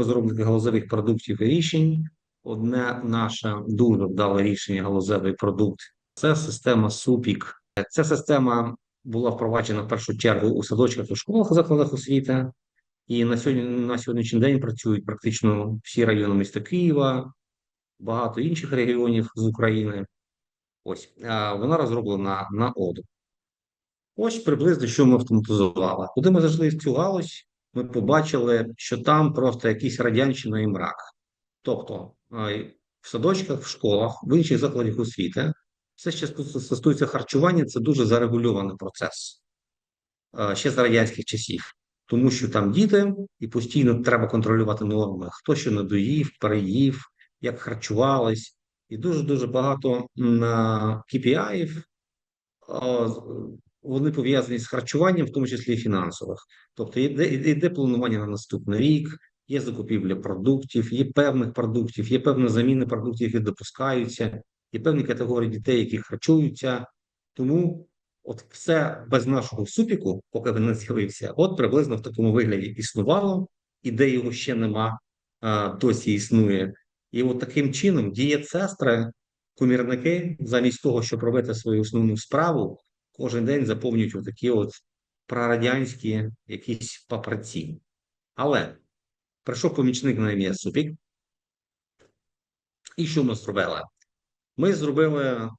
розробники галузевих продуктів і рішень. Одне наше дуже вдале рішення галузевий продукт це система СУПІК. Ця система була впроваджена в першу чергу у садочках і школах закладах освіти, і на сьогодні на сьогоднішній день працюють практично всі райони міста Києва, багато інших регіонів з України. Ось вона розроблена на оду. Ось приблизно, що ми автоматизували. Куди ми зайшли в цю галузь, ми побачили, що там просто якісь радянщина і мрак. Тобто в садочках, в школах, в інших закладах освіти, все, що стосується харчування, це дуже зарегульований процес ще з радянських часів. Тому що там діти, і постійно треба контролювати норми, хто що не доїв, переїв, як харчувались, і дуже-дуже багато KPI вони пов'язані з харчуванням, в тому числі і фінансових. Тобто йде, йде планування на наступний рік, є закупівля продуктів, є певних продуктів, є певні заміни продуктів, які допускаються, є певні категорії дітей, які харчуються. Тому от все без нашого супіку, поки він не з'явився, от приблизно в такому вигляді існувало, і де його ще нема, досі існує. І от таким чином дієцестри, комірники, замість того, щоб робити свою основну справу, кожен день заповнюють отакі от прарадянські якісь папірці. Але прийшов помічник на ім'я Супік. І що ми зробили? Ми зробили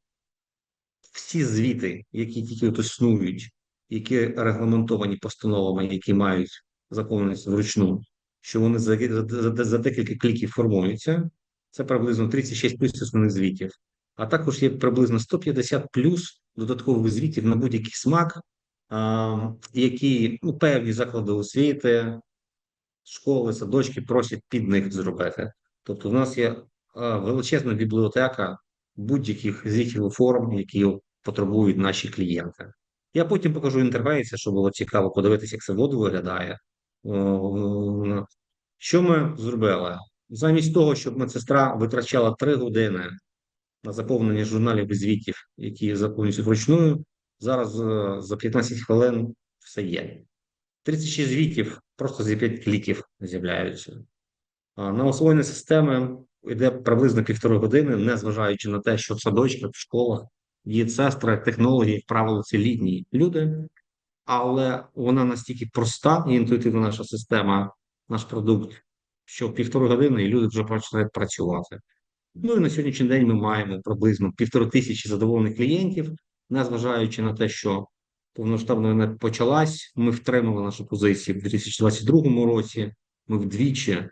всі звіти, які тільки от існують, які регламентовані постановами, які мають заповненість вручну, що вони за, за, за декілька кліків формуються. Це приблизно 36 плюс основних звітів. А також є приблизно 150 плюс додаткових звітів на будь-який смак, які ну, певні заклади освіти, школи, садочки просять під них зробити. Тобто, в нас є величезна бібліотека будь-яких звітів і форм, які потребують наші клієнти. Я потім покажу інтерфейси, щоб було цікаво подивитися, як це воду виглядає. Що ми зробили? Замість того, щоб медсестра витрачала 3 години на заповнення журналів і звітів, які заповнюються вручную, зараз е, за 15 хвилин все є. 36 звітів просто за 5 кліків з'являються. На освоєння системи йде приблизно півтори години, незважаючи на те, що в садочках, в школах є сестри, технології, як правило, це літні люди, але вона настільки проста і інтуїтивна наша система, наш продукт, що півтори години і люди вже починають працювати. Ну і на сьогоднішній день ми маємо приблизно півтори тисячі задоволених клієнтів, незважаючи на те, що повноштабна не почалась, ми втримали нашу позицію в 2022 році. Ми вдвічі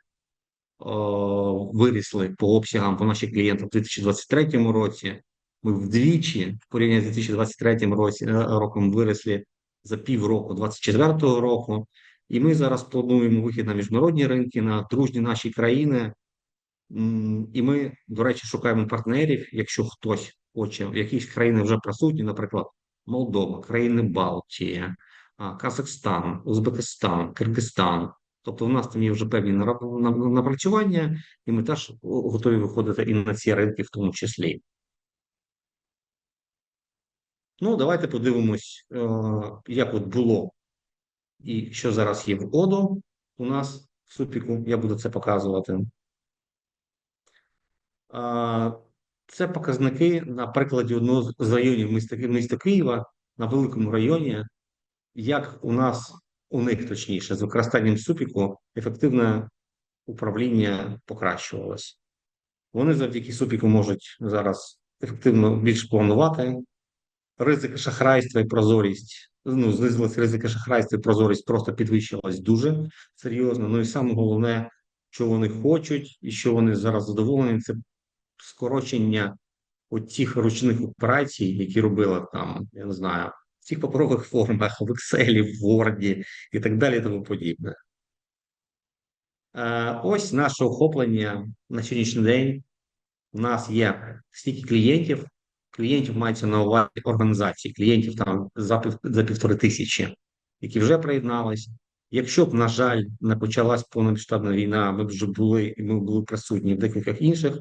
о, вирісли по обсягам по наших клієнтам в 2023 році. Ми вдвічі в порівнянні з 2023 році, е, роком виросли за півроку 2024 року. І ми зараз плануємо вихід на міжнародні ринки, на дружні наші країни. І ми, до речі, шукаємо партнерів, якщо хтось хоче, в якісь країни вже присутні, наприклад, Молдова, країни Балтії, Казахстан, Узбекистан, Киргизстан. Тобто, у нас там є вже певні напрацювання, і ми теж готові виходити і на ці ринки, в тому числі. Ну, давайте подивимось, е, як от було і що зараз є в ОДО у нас в супіку. Я буду це показувати. Це показники на прикладі одного з районів міста, міста Києва на великому районі, як у нас, у них точніше, з використанням супіку ефективне управління покращувалося. Вони завдяки супіку можуть зараз ефективно більш планувати. Ризики шахрайства і прозорість. Ну, знизилися ризики шахрайства і прозорість просто підвищилась дуже серйозно. Ну і саме головне, що вони хочуть, і що вони зараз задоволені, це скорочення оцих ручних операцій, які робили там, я не знаю, в цих паперових формах, в Excel, в Word і так далі, і тому подібне. Е, ось наше охоплення на сьогоднішній день. У нас є стільки клієнтів. Клієнтів мається на увазі організації, клієнтів там за пів, за півтори тисячі, які вже приєднались. Якщо б, на жаль, не почалась повномасштабна війна, ми б вже були і ми були присутні в декількох інших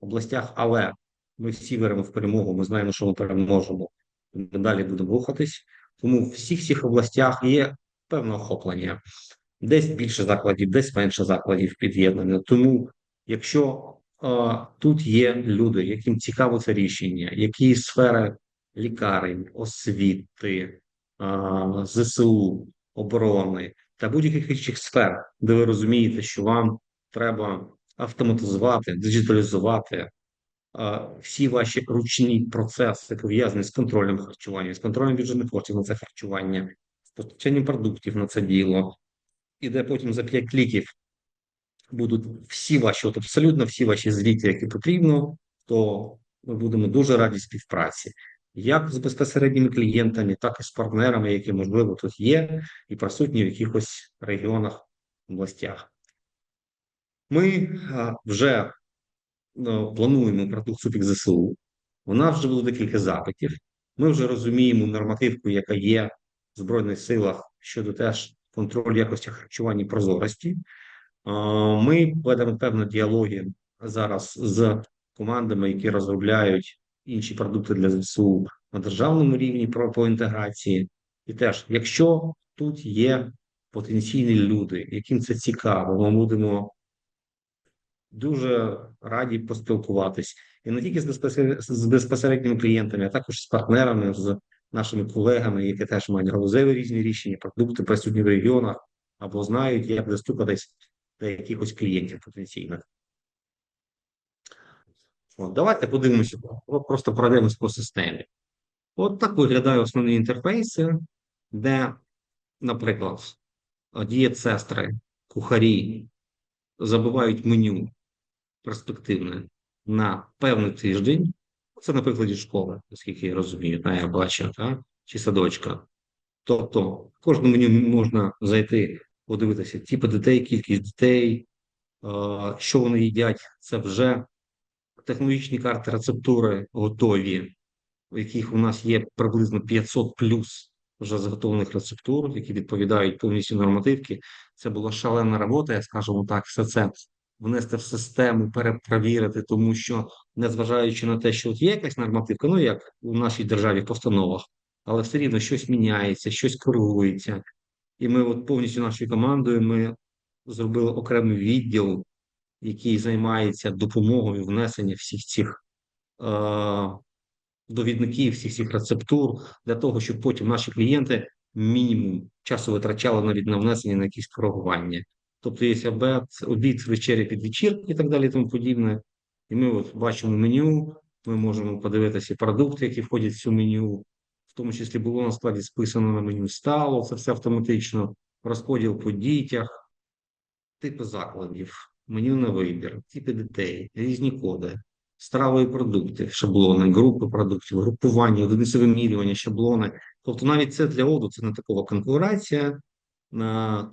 областях, але ми всі віримо в перемогу. Ми знаємо, що ми переможемо. Ми далі будемо рухатись. Тому в всіх всіх областях є певне охоплення. Десь більше закладів, десь менше закладів під'єднано. Тому, якщо е, тут є люди, яким цікаво це рішення, які сфери лікарень, освіти, е, ЗСУ, оборони та будь-яких інших сфер, де ви розумієте, що вам треба автоматизувати, диджиталізувати а, всі ваші ручні процеси пов'язані з контролем харчування, з контролем бюджетних коштів на це харчування, з постачанням продуктів на це діло, і де потім за 5 кліків будуть всі ваші, от абсолютно всі ваші звіти, які потрібно, то ми будемо дуже раді співпраці. Як з безпосередніми клієнтами, так і з партнерами, які, можливо, тут є, і присутні в якихось регіонах, областях. Ми вже ну, плануємо продукцію пік ЗСУ. У нас вже було декілька запитів. Ми вже розуміємо нормативку, яка є в Збройних силах щодо теж контролю якості харчування і прозорості. Ми ведемо певні діалоги зараз з командами, які розробляють інші продукти для ЗСУ на державному рівні про по інтеграції. І теж, якщо тут є потенційні люди, яким це цікаво, ми будемо дуже раді поспілкуватись і не тільки з безпосередніми, клієнтами, а також з партнерами, з нашими колегами, які теж мають галузеві різні рішення, продукти присутні в регіонах або знають, як достукатись до якихось клієнтів потенційних. От, давайте подивимося, просто пройдемось по системі. От так виглядають основні інтерфейси, де, наприклад, дієтсестри, кухарі забивають меню перспективне на певний тиждень. Це на прикладі школи, наскільки я розумію, та я бачу, та? чи садочка. Тобто, в кожному меню можна зайти, подивитися типи дітей, кількість дітей, що вони їдять. Це вже технологічні карти рецептури готові, в яких у нас є приблизно 500 плюс вже заготовлених рецептур, які відповідають повністю нормативки. Це була шалена робота, я скажу так, все це внести в систему, перепровірити, тому що, незважаючи на те, що от є якась нормативка, ну як у нашій державі в постановах, але все рівно щось міняється, щось коригується. І ми, от повністю нашою командою, ми зробили окремий відділ, який займається допомогою внесення всіх цих е, довідників, всіх цих рецептур, для того, щоб потім наші клієнти мінімум часу витрачали навіть на внесення на якісь коригування. Тобто є обед, обід, вечеря під вечірки і так далі, і тому подібне. І ми от бачимо меню, ми можемо подивитися продукти, які входять в цю меню, в тому числі було на складі списано на меню стало, це все автоматично, розподіл по дітях, типи закладів, меню на вибір, типи дітей, різні коди, стравові продукти, шаблони, групи продуктів, групування, одиниці вимірювання, шаблони. Тобто навіть це для оду це не такова конфігурація.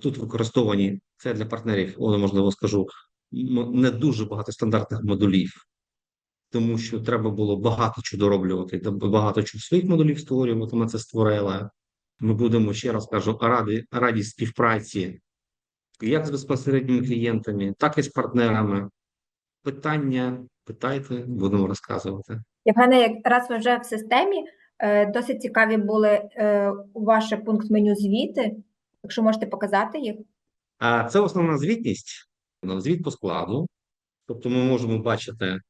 Тут використовані це для партнерів, о, можливо, скажу, не дуже багато стандартних модулів, тому що треба було багато чого дороблювати, багато чого своїх модулів створювати. Ми це створили. Ми будемо ще раз кажу, раді, раді співпраці як з безпосередніми клієнтами, так і з партнерами. Питання питайте, будемо розказувати. Євгене, як раз ви вже в системі, е, досить цікаві були е, ваш пункт меню звіти. Якщо можете показати їх. А це основна звітність, звіт по складу. Тобто ми можемо бачити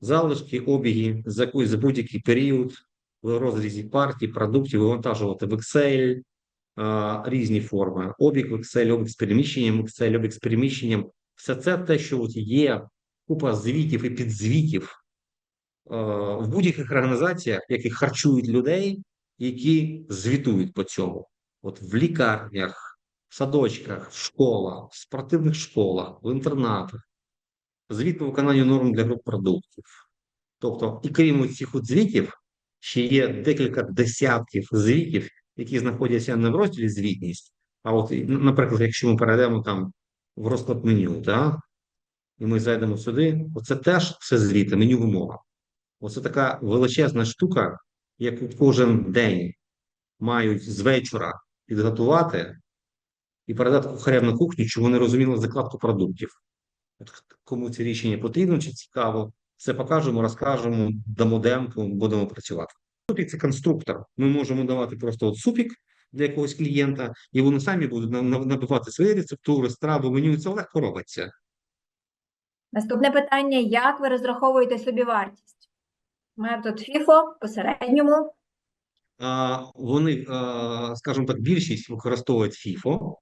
залишки, обіги за за будь-який період в розрізі партій, продуктів, вивантажувати в Excel, різні форми. Обіг в Excel, обіг з переміщенням Excel, обіг з переміщенням. Все це те, що от є купа звітів і підзвітів в будь-яких організаціях, які харчують людей, які звітують по цьому. От в лікарнях, в садочках, в школах, в спортивних школах, в інтернатах, звіт по виконанню норм для груп продуктів. Тобто, і крім цих звітів, ще є декілька десятків звітів, які знаходяться не в розділі звітність, а от, наприклад, якщо ми перейдемо там в розклад меню, так, і ми зайдемо сюди, оце теж все звіти, меню вимога. Оце така величезна штука, яку кожен день мають з вечора підготувати і передати кухарям на кухню, щоб вони розуміли закладку продуктів. Кому це рішення потрібно чи цікаво, все покажемо, розкажемо, дамо демку, будемо працювати. Супік це конструктор. Ми можемо давати просто от супік, для якогось клієнта, і вони самі будуть на- на- набивати свої рецептури, страви, меню, це легко робиться. Наступне питання: як ви розраховуєте собівартість? Метод FIFO по середньому. Вони, скажімо так, більшість використовують FIFO.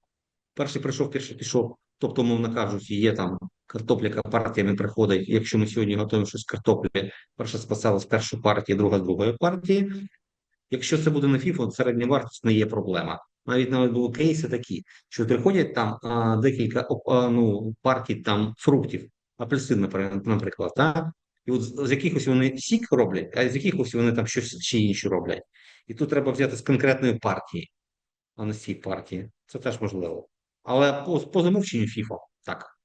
Перший прийшов, перший пішов. Тобто, мовно кажучи, є там картопля, яка партіями приходить. Якщо ми сьогодні готуємо щось з картоплі, перша спасала з першої партії, друга з другої партії. Якщо це буде на FIFO, середня вартість не є проблема. Навіть навіть були кейси такі, що приходять там а, декілька а, ну, партій там фруктів, апельсин, наприклад, так? І от з якихось вони сік роблять, а з якихось вони там щось ще інше роблять. І тут треба взяти з конкретної партії, а не з цієї партії. Це теж можливо. Але по, по замовченню FIFO, так.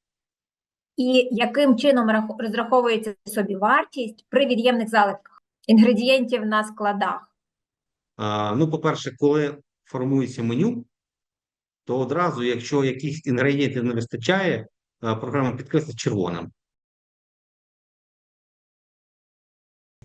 І яким чином розраховується собівартість при від'ємних залишках інгредієнтів на складах? А, ну, по-перше, коли формується меню, то одразу, якщо якихось інгредієнтів не вистачає, програма підкреслить червоним.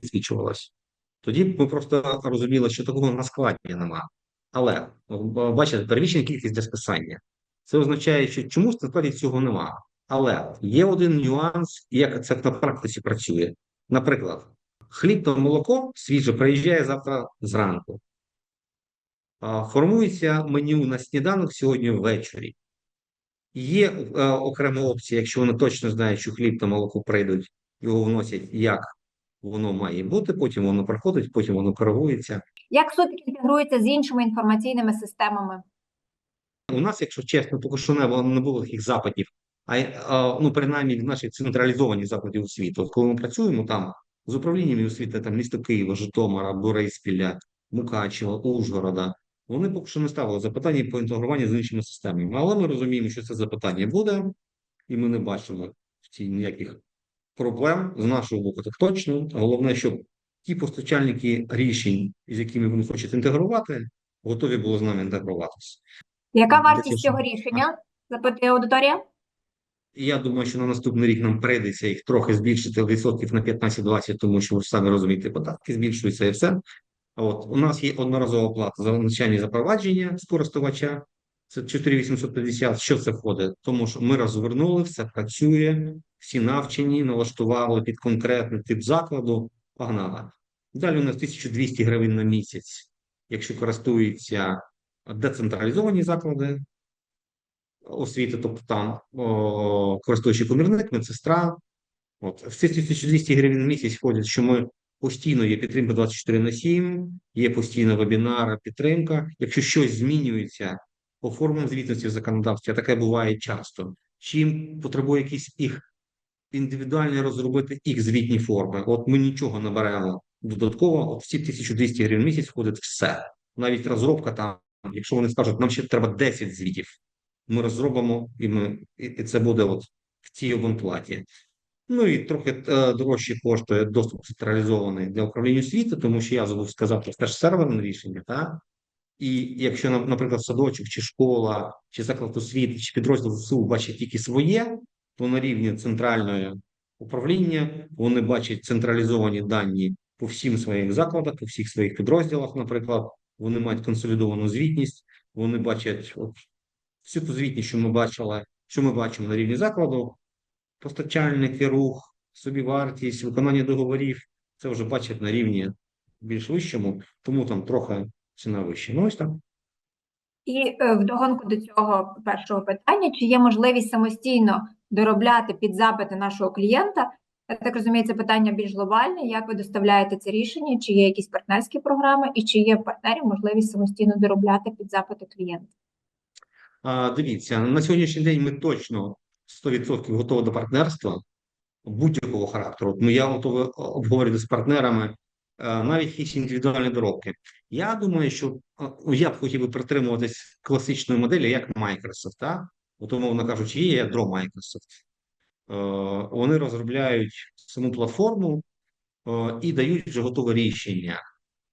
Підсвічувалось. Тоді ми просто розуміли, що такого на складі нема. Але бачите, перевищена кількість для списання. Це означає, що чомусь на складі цього нема. Але є один нюанс, як це на практиці працює. Наприклад, хліб та молоко свіже приїжджає завтра зранку. Формується меню на сніданок сьогодні ввечері. Є е, окрема опція, якщо вони точно знають, що хліб та молоко прийдуть, його вносять як воно має бути, потім воно проходить, потім воно коригується. Як супік інтегрується з іншими інформаційними системами? У нас, якщо чесно, поки що не було, не було таких запитів, а, а ну принаймні в нашій централізованій закладі освіти. От коли ми працюємо там з управліннями освіти, там місто Києва, Житомира, Бориспіля, Мукачева, Ужгорода, вони поки що не ставили запитання по інтегруванню з іншими системами. Але ми розуміємо, що це запитання буде, і ми не бачимо в цій ніяких проблем з нашого боку. Так точно. Головне, щоб ті постачальники рішень, з якими вони хочуть інтегрувати, готові були з нами інтегруватися. Яка вартість дякую. цього рішення? Запитує аудиторія. Я думаю, що на наступний рік нам прийдеться їх трохи збільшити відсотків на 15-20, тому що ви самі розумієте, податки збільшуються і все. От у нас є одноразова плата за навчання і запровадження з користувача. Це 4850. Що це входить? Тому що ми розвернули, все працює, всі навчені, налаштували під конкретний тип закладу. Погнали. Далі у нас 1200 гривень на місяць, якщо користуються децентралізовані заклади, освіти, тобто там о, користуючий помірник, медсестра. От в ці 1200 гривень на місяць входять, що ми постійно є підтримка 24 на 7, є постійно вебінари, підтримка. Якщо щось змінюється по формам звітності в законодавстві, а таке буває часто. Чим потребує якісь їх індивідуально розробити їх звітні форми. От ми нічого не беремо додатково. От всі 1200 гривень в місяць входить все. Навіть розробка там, якщо вони скажуть, нам ще треба 10 звітів ми розробимо, і ми і це буде от в цій абонплаті. Ну і трохи е, дорожче коштує доступ централізований для управління освіти, тому що я забув сказати, це ж серверне рішення, так? І якщо, на- наприклад, садочок, чи школа, чи заклад освіти, чи підрозділ ЗСУ бачить тільки своє, то на рівні центрального управління вони бачать централізовані дані по всім своїх закладах, по всіх своїх підрозділах, наприклад, вони мають консолідовану звітність, вони бачать от, всю ту звітність, що ми бачили, що ми бачимо на рівні закладу, постачальники, рух, собівартість, виконання договорів, це вже бачать на рівні більш вищому, тому там трохи ціна вища. Ну ось так. І е, вдогонку до цього першого питання, чи є можливість самостійно доробляти під запити нашого клієнта? Я так розумію, це питання більш глобальне. Як ви доставляєте це рішення? Чи є якісь партнерські програми, і чи є в партнерів можливість самостійно доробляти під запити клієнта? А, дивіться, на сьогоднішній день ми точно 100% готові до партнерства будь-якого характеру. Ну, я готовий обговорити з партнерами е, навіть якісь індивідуальні доробки. Я думаю, що е, ну, я б хотів би притримуватись класичної моделі, як Microsoft. Так? От, умовно кажучи, є ядро Microsoft. Е, Вони розробляють саму платформу е, і дають вже готове рішення.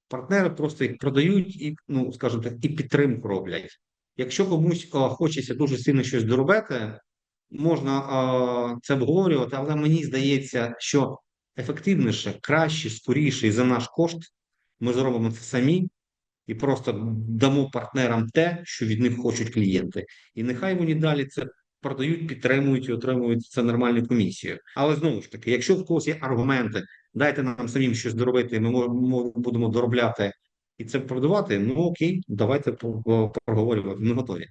Партнери просто їх продають і, ну, скажімо так, і підтримку роблять. Якщо комусь е, хочеться дуже сильно щось доробити, можна е, це обговорювати, але мені здається, що ефективніше, краще, скоріше і за наш кошт ми зробимо це самі, і просто дамо партнерам те, що від них хочуть клієнти. І нехай вони далі це продають, підтримують і отримують це нормальну комісію. Але знову ж таки, якщо в когось є аргументи, дайте нам самим щось доробити, ми мо- мо- будемо доробляти і це продавати. Ну окей, давайте проговорювати. Ми готові.